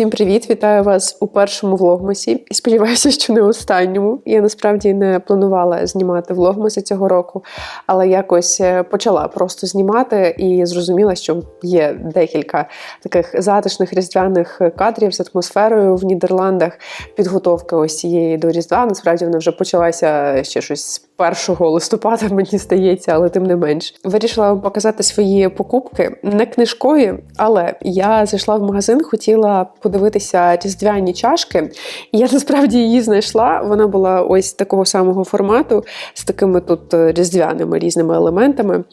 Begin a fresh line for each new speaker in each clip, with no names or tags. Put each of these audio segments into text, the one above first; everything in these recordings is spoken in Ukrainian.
Всім привіт! Вітаю вас у першому влогмасі. І сподіваюся, що не останньому. Я насправді не планувала знімати влогмаси цього року, але якось е, почала просто знімати і зрозуміла, що є декілька таких затишних різдвяних кадрів з атмосферою в Нідерландах. Підготовка ось цієї до Різдва. Насправді вона вже почалася ще щось 1 листопада, мені здається, але тим не менш. Вирішила вам показати свої покупки не книжкові, але я зайшла в магазин, хотіла подивитися різдвяні чашки. І я насправді її знайшла. Вона була ось такого самого формату, з такими тут е, різдвяними різними елементами.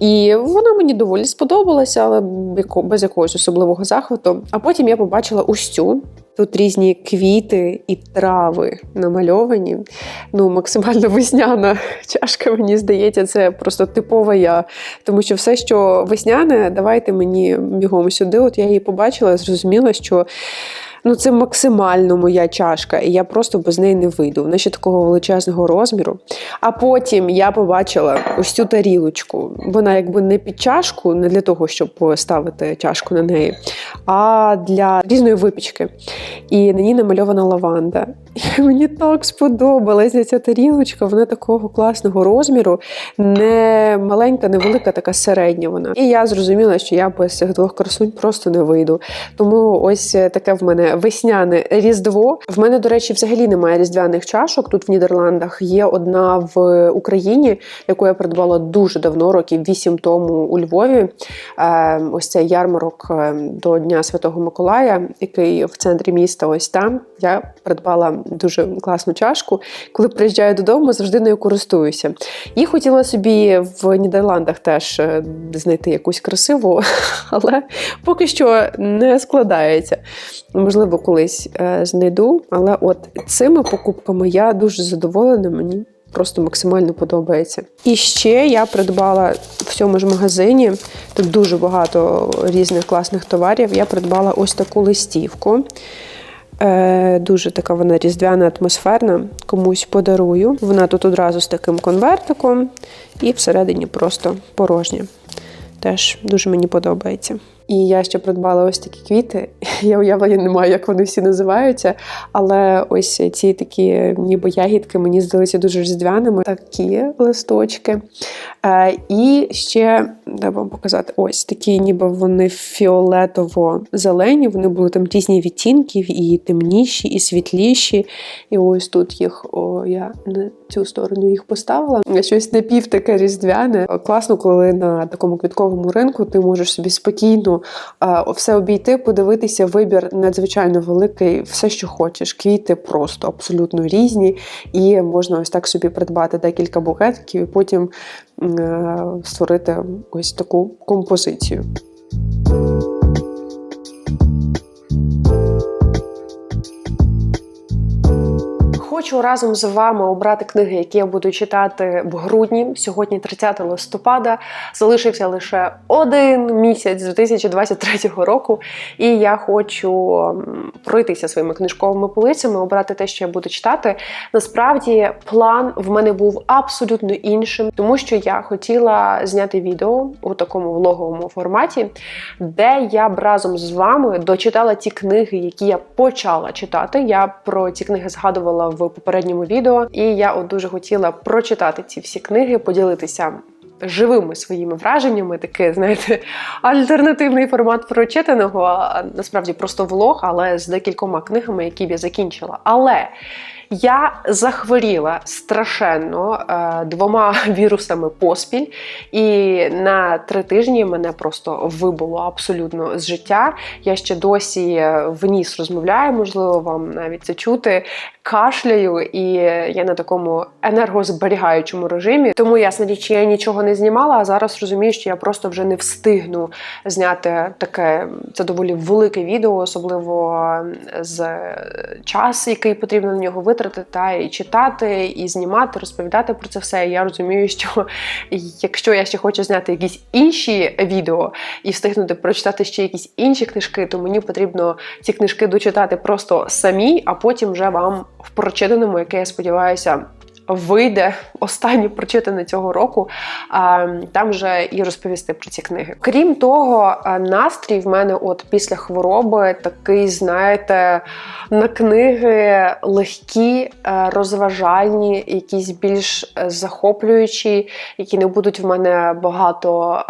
І вона мені доволі сподобалася, але без якогось особливого захвату. А потім я побачила ось. Тут різні квіти і трави намальовані. Ну, максимально весняна чашка, мені здається, це просто типова я. Тому що все, що весняне, давайте мені бігом сюди. От я її побачила, зрозуміла, що ну це максимально моя чашка, і я просто без неї не вийду. Вона ще такого величезного розміру. А потім я побачила ось цю тарілочку. Вона якби не під чашку, не для того, щоб ставити чашку на неї, а для різної випічки. І на ній намальована лаванда. Мені так сподобалася ця тарілочка, вона такого класного розміру, не маленька, не велика, така середня вона. І я зрозуміла, що я без цих двох красунь просто не вийду. Тому ось таке в мене весняне різдво. В мене, до речі, взагалі немає різдвяних чашок. Тут в Нідерландах є одна в Україні, яку я придбала дуже давно, років вісім тому у Львові. Е, ось цей ярмарок е, до Дня Святого Миколая, який в центрі міста. Ось там я придбала дуже класну чашку. Коли приїжджаю додому, завжди нею користуюся. І хотіла собі в Нідерландах теж е, знайти якусь красиву, але поки що не складається. Можливо, колись е, знайду. Але от цими покупками я дуже задоволена. Мені просто максимально подобається. І ще я придбала в цьому ж магазині. Тут дуже багато різних класних товарів. Я придбала ось таку листівку. Е, Дуже така вона різдвяна, атмосферна. Комусь подарую. Вона тут одразу з таким конвертиком, і всередині просто порожня. Теж дуже мені подобається. І я ще придбала ось такі квіти. Я уявлення не маю, як вони всі називаються. Але ось ці такі, ніби ягідки, мені здалися дуже різдвяними. Такі листочки. Е, І ще де вам показати ось такі, ніби вони фіолетово-зелені. Вони були там різні відтінки, і темніші, і світліші. І ось тут їх о, я на цю сторону їх поставила. Щось напів таке різдвяне. Класно, коли на такому квітковому ринку ти можеш собі спокійно все обійти, подивитися вибір надзвичайно великий, все, що хочеш. Квіти просто абсолютно різні, і можна ось так собі придбати декілька букетиків і потім е, створити ось таку композицію. Хочу разом з вами обрати книги, які я буду читати в грудні. Сьогодні, 30 листопада, залишився лише один місяць 2023 року, і я хочу пройтися своїми книжковими полицями, обрати те, що я буду читати. Насправді, план в мене був абсолютно іншим, тому що я хотіла зняти відео у такому влоговому форматі, де я б разом з вами дочитала ті книги, які я почала читати. Я про ці книги згадувала в попередньому відео, і я от дуже хотіла прочитати ці всі книги, поділитися. Живими своїми враженнями, такий, знаєте, альтернативний формат прочитаного, а насправді просто влог, але з декількома книгами, які б я закінчила. Але я захворіла страшенно е, двома вірусами поспіль, і на три тижні мене просто вибуло абсолютно з життя. Я ще досі в ніс розмовляю, можливо, вам навіть це чути. Кашляю, і я на такому енергозберігаючому режимі. Тому ясна річ, я нічого не знімала. А зараз розумію, що я просто вже не встигну зняти таке це доволі велике відео, особливо з час, який потрібно на нього витратити, та і читати, і знімати, розповідати про це все. І я розумію, що якщо я ще хочу зняти якісь інші відео і встигнути прочитати ще якісь інші книжки, то мені потрібно ці книжки дочитати просто самі, а потім вже вам прочитаному, яке я сподіваюся. Вийде останнє прочитане цього року, там вже і розповісти про ці книги. Крім того, настрій в мене, от після хвороби, такий, знаєте, на книги легкі, розважальні, якісь більш е, захоплюючі, які не будуть в мене багато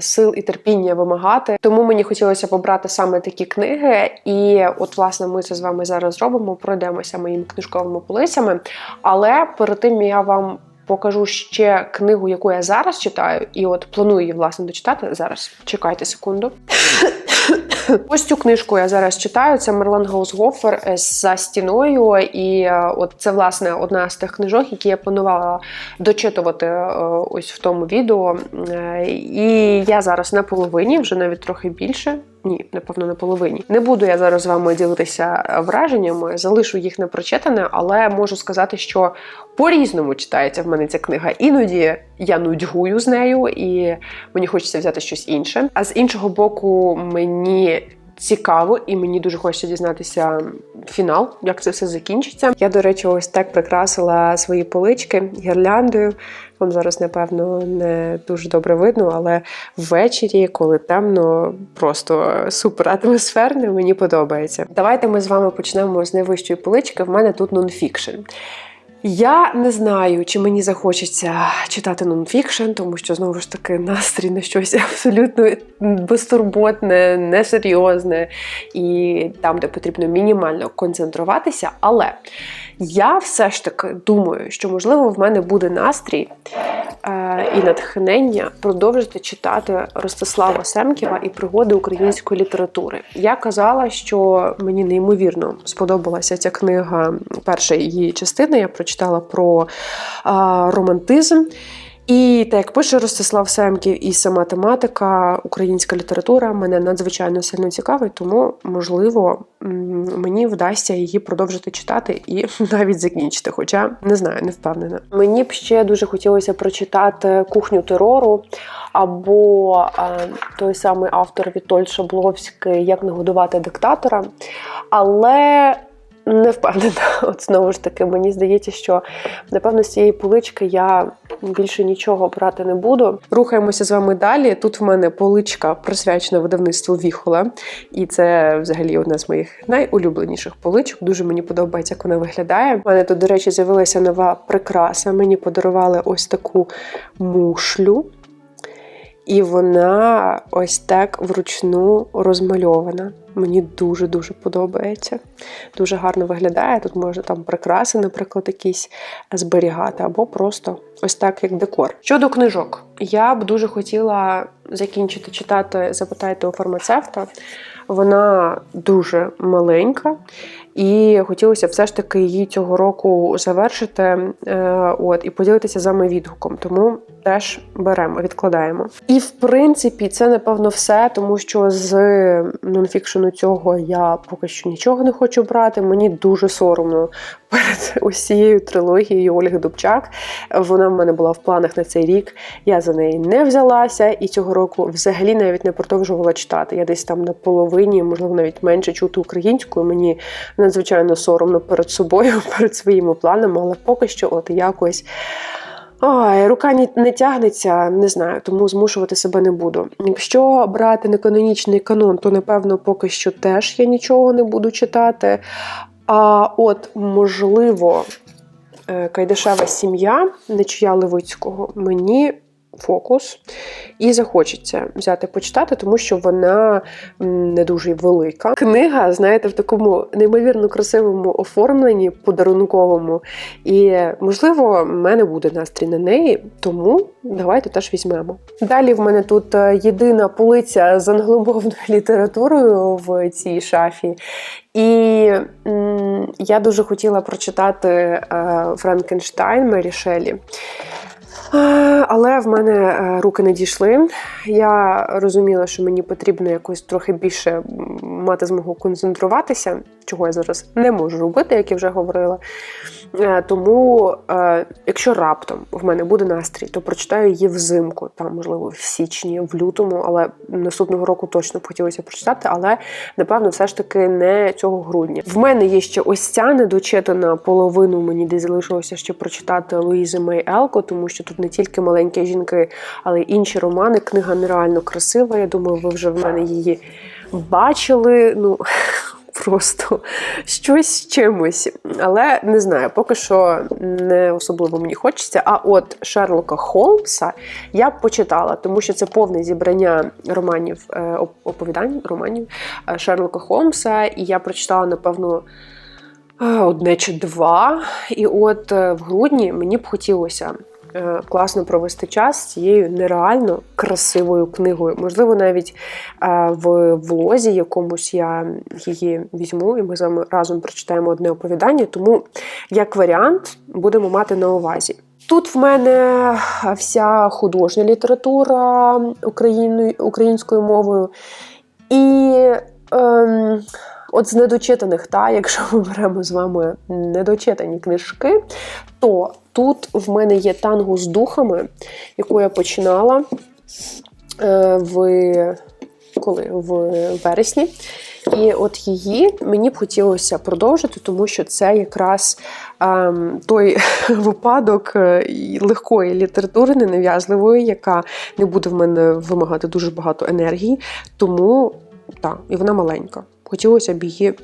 сил і терпіння вимагати. Тому мені хотілося побрати саме такі книги. І от, власне, ми це з вами зараз зробимо. Пройдемося моїми книжковими полицями. Але перед тим я вам. Покажу ще книгу, яку я зараз читаю, і от планую її власне дочитати. Зараз чекайте секунду. Ось цю книжку я зараз читаю. Це Мерлен Гаусгофер за стіною. І е, от це власне одна з тих книжок, які я планувала дочитувати е, ось в тому відео. Е, І я зараз на половині, вже навіть трохи більше. Ні, напевно, на половині. Не буду я зараз з вами ділитися враженнями, залишу їх непрочитане, але можу сказати, що по-різному читається в мене ця книга. Іноді я нудьгую з нею, і мені хочеться взяти щось інше. А з іншого боку, мені. Цікаво, і мені дуже хочеться дізнатися фінал, як це все закінчиться. Я, до речі, ось так прикрасила свої полички гірляндою. Вам зараз, напевно, не дуже добре видно, але ввечері, коли темно, просто супер атмосферно, мені подобається. Давайте ми з вами почнемо з найвищої полички. В мене тут нонфікшн. Я не знаю, чи мені захочеться читати нонфікшн, тому що знову ж таки настрій на щось абсолютно безтурботне, несерйозне і там, де потрібно мінімально концентруватися. Але я все ж таки думаю, що можливо в мене буде настрій е, і натхнення продовжити читати Ростислава Семківа і пригоди української літератури. Я казала, що мені неймовірно сподобалася ця книга, перша її частина. Я прочитала про е, романтизм. І так як пише Ростислав Семків, і сама тематика, українська література мене надзвичайно сильно цікавить, тому можливо мені вдасться її продовжити читати і навіть закінчити. Хоча не знаю, не впевнена. Мені б ще дуже хотілося прочитати кухню терору або е, той самий автор Вітоль Шабловський Як не годувати диктатора. Але не впевнена. От знову ж таки, мені здається, що напевно з цієї полички я більше нічого брати не буду. Рухаємося з вами далі. Тут в мене поличка присвячена видавництву Віхола, і це взагалі одна з моїх найулюбленіших поличок. Дуже мені подобається, як вона виглядає. У мене тут, до речі, з'явилася нова прикраса. Мені подарували ось таку мушлю. І вона ось так вручну розмальована. Мені дуже-дуже подобається. Дуже гарно виглядає. Тут можна там прикраси, наприклад, якісь зберігати, або просто ось так, як декор. Щодо книжок, я б дуже хотіла закінчити читати Запитайте у фармацевта. Вона дуже маленька, і хотілося все ж таки її цього року завершити е, от, і поділитися з вами відгуком. Тому теж беремо, відкладаємо. І в принципі, це напевно все, тому що з нонфікшену цього я поки що нічого не хочу брати. Мені дуже соромно перед усією трилогією Ольги Дубчак. Вона в мене була в планах на цей рік. Я за неї не взялася, і цього року взагалі навіть не продовжувала читати. Я десь там на половині, можливо, навіть менше чути українською. Мені надзвичайно соромно перед собою, перед своїми планами, але поки що, от якось. Ой, рука не тягнеться, не знаю, тому змушувати себе не буду. Якщо брати неканонічний канон, то напевно поки що теж я нічого не буду читати. А от, можливо, е, Кайдашева сім'я Нечия Левицького мені фокус. І захочеться взяти почитати, тому що вона не дуже велика. Книга, знаєте, в такому неймовірно красивому оформленні, подарунковому. І, можливо, в мене буде настрій на неї, тому давайте теж візьмемо. Далі в мене тут е, єдина полиця з англомовною літературою в цій шафі. І м я дуже хотіла прочитати е, Франкенштайн Мері. Е, Але в мене е, руки не дійшли. Я розуміла, що мені потрібно якось трохи більше мати змогу концентруватися, чого я зараз не можу робити, як я вже говорила. Е, Тому, якщо раптом в мене буде настрій, то прочитаю її взимку, там, можливо, в січні, в лютому, але наступного року точно хотілося прочитати, але напевно, все ж таки не цього грудня. В мене є ще ось ця недочитана половину. Мені десь залишилося ще прочитати Луїзи Мей Елко, тому що тут не тільки маленькі жінки, але й інші романи. Книга нереально красива. Я думаю, ви вже в мене її бачили. Ну. Просто щось з чимось. Але не знаю, поки що не особливо мені хочеться. А от Шерлока Холмса я почитала, тому що це повне зібрання романів, е, оповідань романів е, Шерлока Холмса. І я прочитала, напевно, е, одне чи два. І от в грудні мені б хотілося. Е, Класно провести час з цією нереально красивою книгою. Можливо, навіть е, в влозі якомусь я її візьму, і ми з вами разом прочитаємо одне оповідання. Тому, як варіант, будемо мати на увазі. Тут в мене вся художня література українською мовою. І ем, от з недочитаних, та, якщо ми беремо з вами недочитані книжки, то тут в мене є танго з духами, яку я починала е, в, коли? в вересні. І от її мені б хотілося продовжити, тому що це якраз ем, той випадок е, легкої літератури, ненав'язливої, яка не буде в мене вимагати дуже багато енергії. Тому так, і вона маленька. Хотілося б її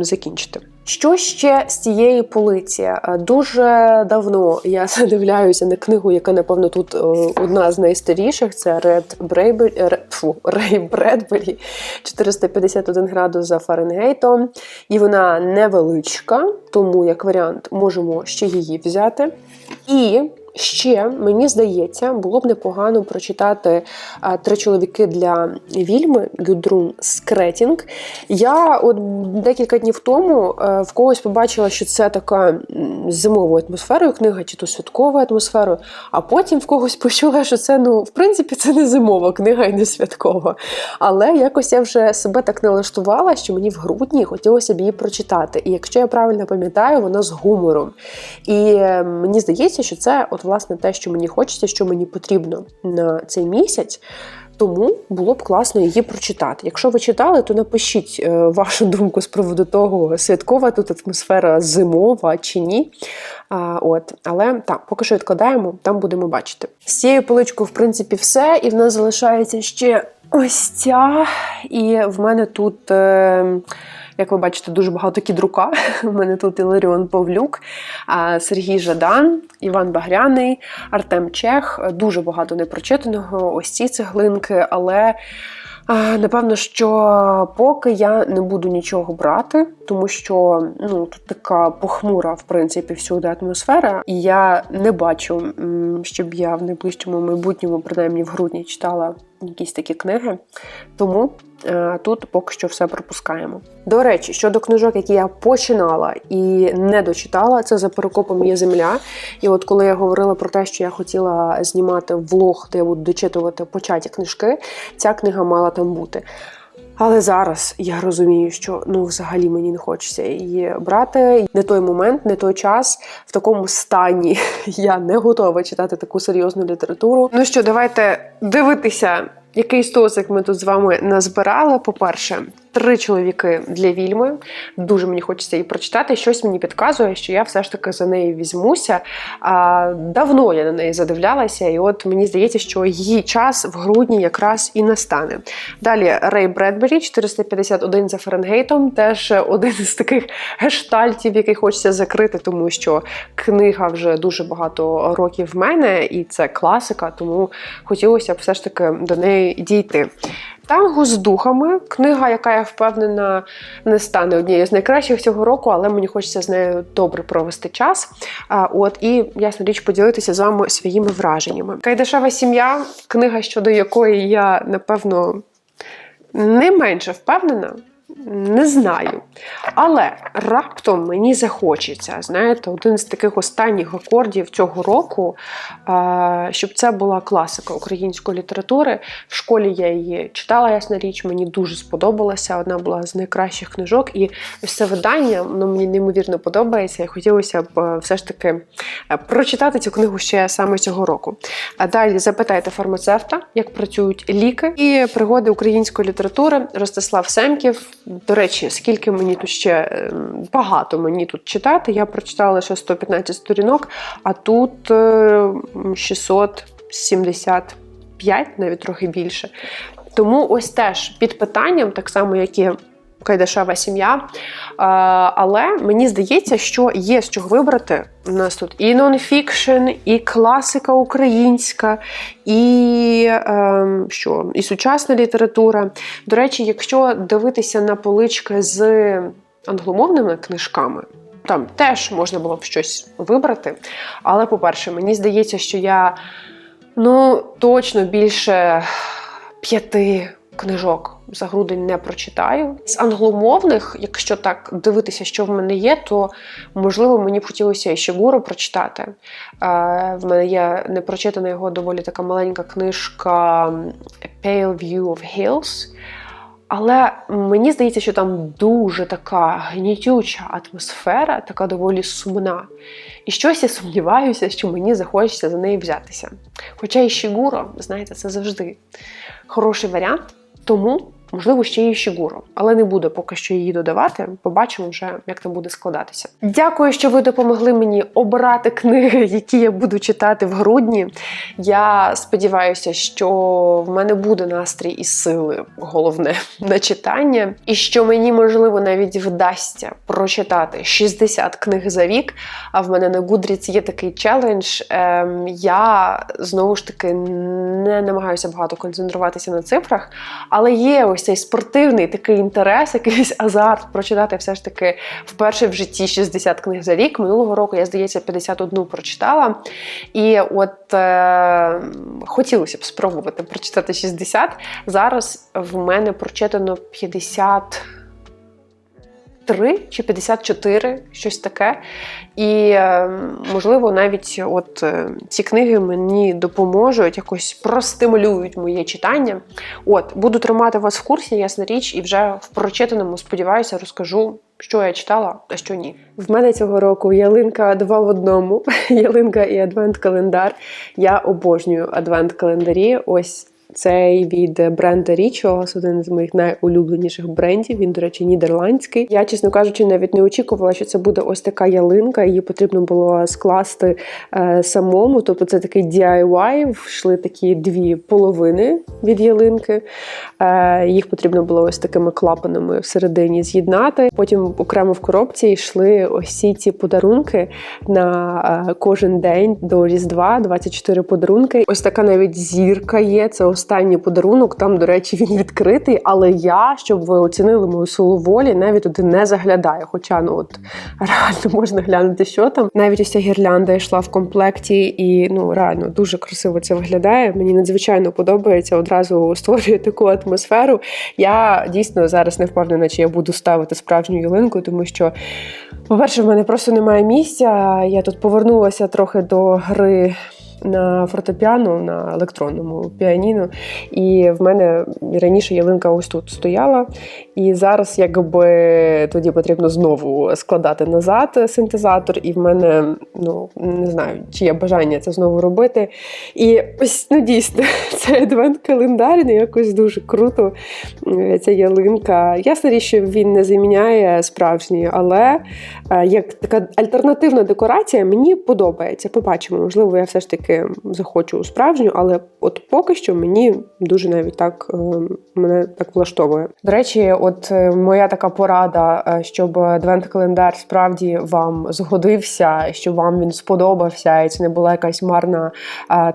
закінчити. Що ще з цієї полиці? Е, Дуже давно я задивляюся на книгу, яка, напевно, тут е, одна з найстаріших. Це Ред Брейбері, фу, Рей Бредбері 451 градус за Фаренгейтом. І вона невеличка, тому як варіант можемо ще її взяти. І ще мені здається, було б непогано прочитати три чоловіки для вільми Гюдрун Скретінг. Я от декілька днів тому е, в когось побачила, що це така зимовою атмосферою книга, чи то святковою атмосферою. А потім в когось почула, що це ну в принципі це не зимова книга і не святкова. Але якось я вже себе так налаштувала, що мені в грудні хотілося б її прочитати. І якщо я правильно пам'ятаю, вона з гумором. І е, мені здається, що це от власне те, що мені хочеться, що мені потрібно на цей місяць. Тому було б класно її прочитати. Якщо ви читали, то напишіть е, вашу думку з приводу того, святкова тут атмосфера зимова чи ні. А, от, але так, поки що відкладаємо, там будемо бачити. З цією поличкою, в принципі, все. І в нас залишається ще ось ця. І в мене тут. Е, як ви бачите, дуже багато кідрука. У мене тут Іларіон Павлюк, Сергій Жадан, Іван Багряний, Артем Чех. Дуже багато непрочитаного. Ось ці цеглинки, але. Напевно, що поки я не буду нічого брати, тому що ну тут така похмура, в принципі, всюди атмосфера, і я не бачу, щоб я в найближчому майбутньому, принаймні в грудні, читала якісь такі книги. Тому е, тут поки що все пропускаємо. До речі, щодо книжок, які я починала і не дочитала, це за перекопом є земля. І от коли я говорила про те, що я хотіла знімати влог, де я буду дочитувати початі книжки, ця книга мала там бути. Але зараз я розумію, що ну взагалі мені не хочеться її брати. Не той момент, не той час. В такому стані я не готова читати таку серйозну літературу. Ну що, давайте дивитися, який стосик ми тут з вами назбирали. По-перше, три чоловіки для вільми. Дуже мені хочеться її прочитати. Щось мені підказує, що я все ж таки за неї візьмуся. А, давно я на неї задивлялася, і от мені здається, що її час в грудні якраз і настане. Далі Рей Бредбері, 451 за Фаренгейтом. Теж один із таких гештальтів, який хочеться закрити, тому що книга вже дуже багато років в мене, і це класика, тому хотілося б все ж таки до неї дійти. Танго з духами книга, яка я впевнена не стане однією з найкращих цього року, але мені хочеться з нею добре провести час. А, от і ясна річ поділитися з вами своїми враженнями. Кайдашева сім'я, книга, щодо якої я напевно не менше впевнена. Не знаю. Але раптом мені захочеться, знаєте, один з таких останніх акордів цього року, е, щоб це була класика української літератури. В школі я її читала, ясна річ, мені дуже сподобалася. Одна була з найкращих книжок. І це видання воно мені неймовірно подобається. І хотілося б е, все ж таки е, прочитати цю книгу ще саме цього року. А далі запитайте фармацевта, як працюють ліки і пригоди української літератури. Ростислав Семків. До речі, скільки мені тут ще ем, багато мені тут читати. Я прочитала лише 115 сторінок, а тут е, 675, навіть трохи більше. Тому ось теж під питанням, так само, як і Кайдашева сім'я. А, але мені здається, що є з чого вибрати. У нас тут і нонфікшн, і класика українська, і е, що, і сучасна література. До речі, якщо дивитися на полички з англомовними книжками, там теж можна було б щось вибрати. Але, по-перше, мені здається, що я ну, точно більше п'яти книжок за грудень не прочитаю. З англомовних, якщо так дивитися, що в мене є, то можливо мені б хотілося і ще Гуру прочитати. Е, В мене є непрочитана його доволі така маленька книжка Pale View of Hills. Але мені здається, що там дуже така гнітюча атмосфера, така доволі сумна. І щось я сумніваюся, що мені захочеться за неї взятися. Хоча і Шігуро, знаєте, це завжди хороший варіант. Тому, можливо, ще і Шігуро, але не буду поки що її додавати. Побачимо вже, як там буде складатися. Дякую, що ви допомогли мені обрати книги, які я буду читати в грудні. Я сподіваюся, що в мене буде настрій і сили, головне на читання, і що мені можливо навіть вдасться прочитати 60 книг за рік. А в мене на Goodreads є такий челендж. Ем, я знову ж таки не намагаюся багато концентруватися на цифрах, але є ось цей спортивний такий інтерес, якийсь азарт прочитати все ж таки вперше в житті 60 книг за рік. Минулого року я здається 51 прочитала. І от е, хотілося б спробувати прочитати 60. Зараз в мене прочитано 50. 3 чи 54, щось таке. І, е, можливо, навіть от е, ці книги мені допоможуть, якось простимулюють моє читання. От, буду тримати вас в курсі, ясна річ, і вже в прочитаному, сподіваюся, розкажу. Що я читала, а що ні. В мене цього року ялинка два в одному. ялинка і адвент-календар. Я обожнюю адвент-календарі. Ось цей від бренда Rituals, один з моїх найулюбленіших брендів. Він, до речі, нідерландський. Я, чесно кажучи, навіть не очікувала, що це буде ось така ялинка. Її потрібно було скласти е, самому. Тобто це такий DIY, Вшли такі дві половини від ялинки. Е, Їх потрібно було ось такими клапанами всередині з'єднати. Потім окремо в коробці йшли ось ці подарунки на е, кожен день до Різдва, 24 подарунки. Ось така навіть зірка є. Це останній подарунок. Там, до речі, він відкритий. Але я, щоб ви оцінили мою силу волі, навіть туди не заглядаю. Хоча ну от реально можна глянути, що там. Навіть ось ця гірлянда йшла в комплекті, і ну реально дуже красиво це виглядає. Мені надзвичайно подобається. Одразу створює таку атмосферу. Я дійсно зараз не впевнена, чи я буду ставити справжню ялинку, тому що. По-перше, в мене просто немає місця. Я тут повернулася трохи до гри на фортепіано, на електронному піаніно. І в мене раніше ялинка ось тут стояла. І зараз, якби тоді потрібно знову складати назад синтезатор, і в мене ну не знаю, чи є бажання це знову робити. І ось ну дійсно цей адвент-календар ну, якось дуже круто. Ця ялинка. Ясна річ, що він не заміняє справжньої, але е, як така альтернативна декорація мені подобається. Побачимо, можливо, я все ж таки захочу справжню, але от поки що мені дуже навіть так е, мене так влаштовує. До речі, от е, моя така порада, е, щоб адвент-календар справді вам згодився, щоб вам він сподобався, і це не була якась марна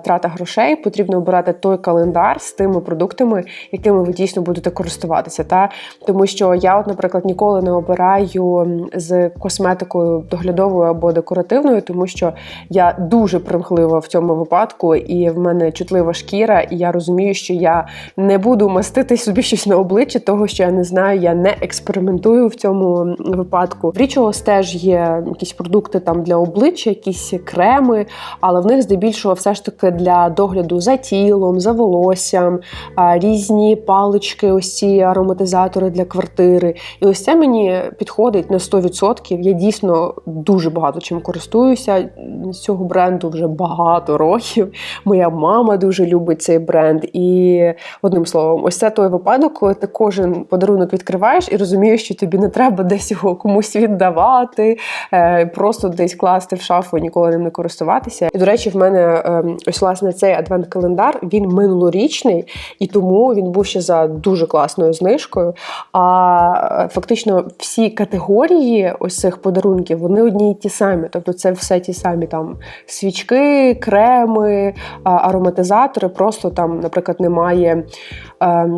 трата грошей. Потрібно обирати той календар з тими продуктами, якими ви дійсно будете користуватися. Та тому, що я, от, наприклад, ніколи не обираю з косметикою доглядовою або декоративною, тому що я дуже примхлива в цьому цьому випадку, і в мене чутлива шкіра, і я розумію, що я не буду мастити собі щось на обличчі, того що я не знаю, я не експериментую в цьому випадку. Річогос теж є якісь продукти там для обличчя, якісь креми, але в них здебільшого все ж таки для догляду за тілом, за волоссям, різні палички, ось ці ароматизатори для квартири. І ось це мені підходить на 100%. Я дійсно дуже багато чим користуюся з цього бренду вже багато років. Моя мама дуже любить цей бренд. І одним словом, ось це той випадок, коли ти кожен подарунок відкриваєш і розумієш, що тобі не треба десь його комусь віддавати, е, просто десь класти в шафу і ніколи ним не користуватися. І до речі, в мене е, ось власне цей адвент-календар він минулорічний, і тому він був ще за дуже класною знижкою. А е, фактично всі категорії ось цих подарунків вони одні й ті самі. Тобто, це все ті самі там свічки, креми, ароматизатори. Просто там, наприклад, немає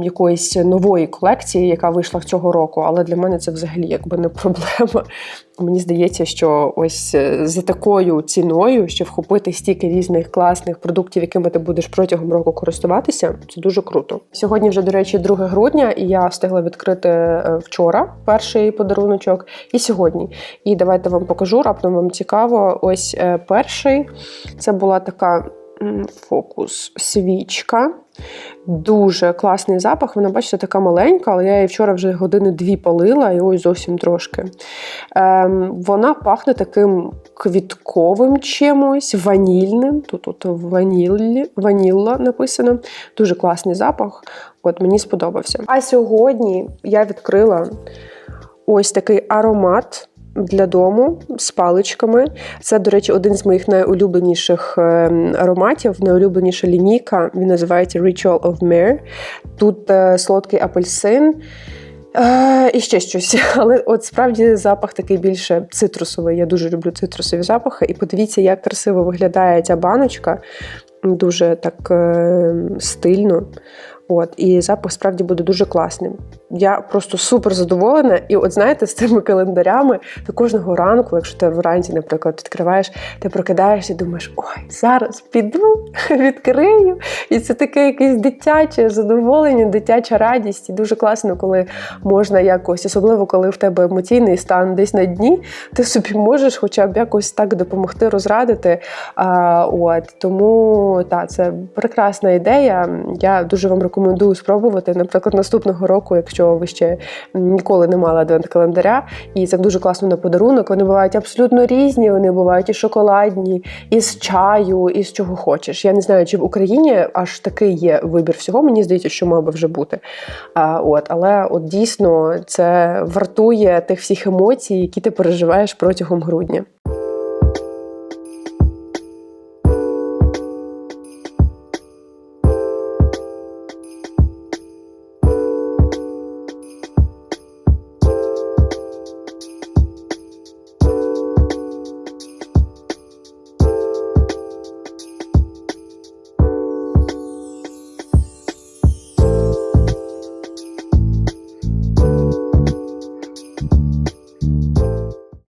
якоїсь нової колекції, яка вийшла цього року. Але для мене це взагалі якби не проблема. Мені здається, що ось е, за такою ціною, щоб вхопити стільки різних класних продуктів, якими ти будеш протягом року користуватися, це дуже круто. Сьогодні вже, до речі, 2 грудня, і я встигла відкрити е, вчора перший подаруночок, і сьогодні. І давайте вам покажу, раптом вам цікаво. Ось е, перший це була така фокус свічка. Дуже класний запах. Вона, бачите, така маленька, але я її вчора вже години дві палила, і ось зовсім трошки. Ем, вона пахне таким квітковим чимось, ванільним. Тут тут ваніль, ванілла написано. Дуже класний запах. От мені сподобався. А сьогодні я відкрила ось такий аромат. Для дому з паличками. Це, до речі, один з моїх найулюбленіших ем, ароматів, найулюбленіша лінійка. Він називається Ritual of Myrrh. Тут е, солодкий апельсин. Е, і ще щось. Але от справді запах такий більше цитрусовий. Я дуже люблю цитрусові запахи. І подивіться, як красиво виглядає ця баночка. Дуже так е, стильно. От, і запах справді буде дуже класним. Я просто супер задоволена. І от знаєте, з цими календарями ти кожного ранку, якщо ти вранці, наприклад, відкриваєш, ти прокидаєшся і думаєш, ой, зараз піду, відкрию. І це таке якесь дитяче задоволення, дитяча радість. І дуже класно, коли можна якось, особливо коли в тебе емоційний стан десь на дні, ти собі можеш хоча б якось так допомогти розрадити. А, от, Тому так, це прекрасна ідея. Я дуже вам рекомендую спробувати. Наприклад, наступного року, якщо ви ще ніколи не мали адвент-календаря, і це дуже класно на подарунок. Вони бувають абсолютно різні. Вони бувають і шоколадні, і з чаю, і з чого хочеш. Я не знаю, чи в Україні аж такий є вибір всього. Мені здається, що мав би вже бути. А, от, Але от дійсно це вартує тих всіх емоцій, які ти переживаєш протягом грудня.